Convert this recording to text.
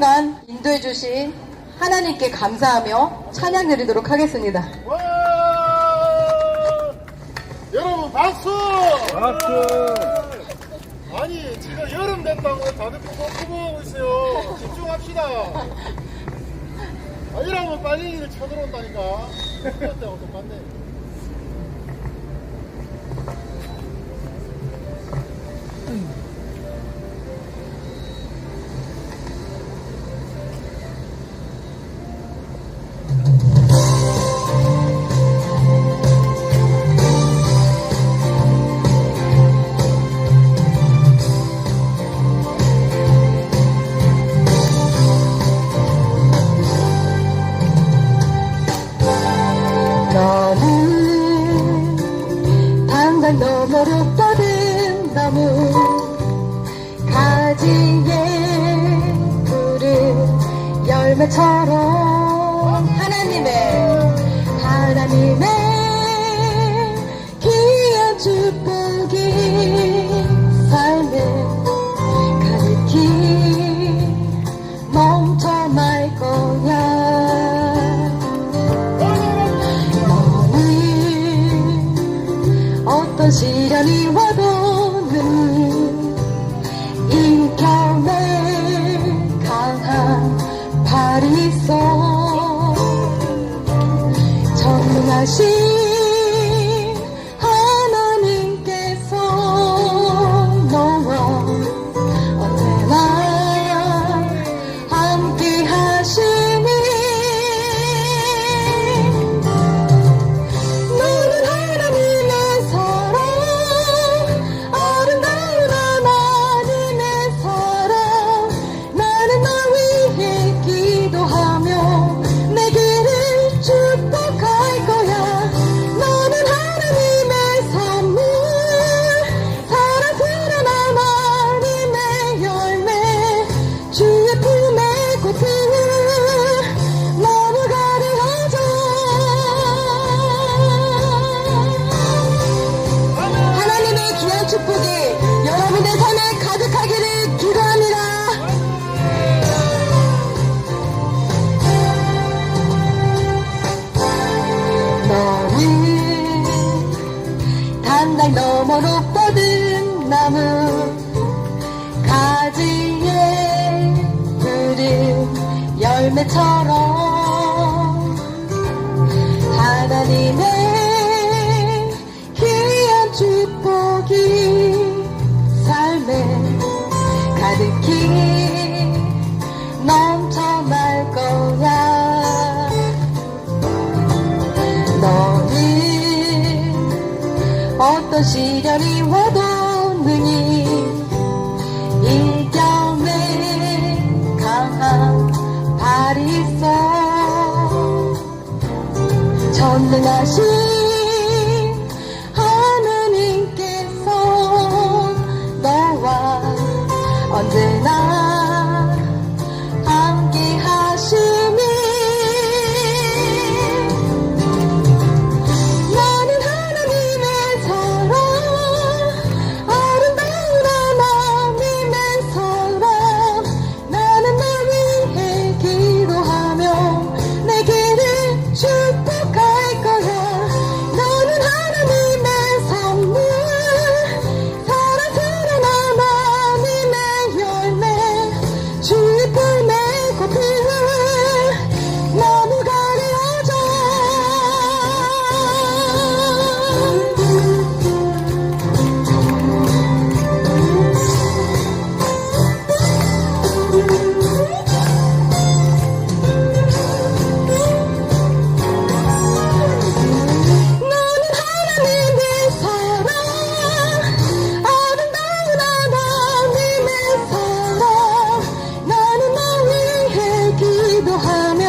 시간간 인도해 주신 하나님께 감사하며 찬양 드리도록 하겠습니다. 여러분 박수! 박수! 아니 지금 여름 된다고 다들 푸고푸고하고 있어요. 집중합시다. 아, 이러면 빨리 쳐들어온다니까. 그때하고 똑같네. 사랑. 잘 있어. 전능하신 한달 넘어 높거든 나무. 가지에 그린 열매처럼 하나님의 귀한 축복이 삶에 가득히 넘쳐나. 洗掉你多恨。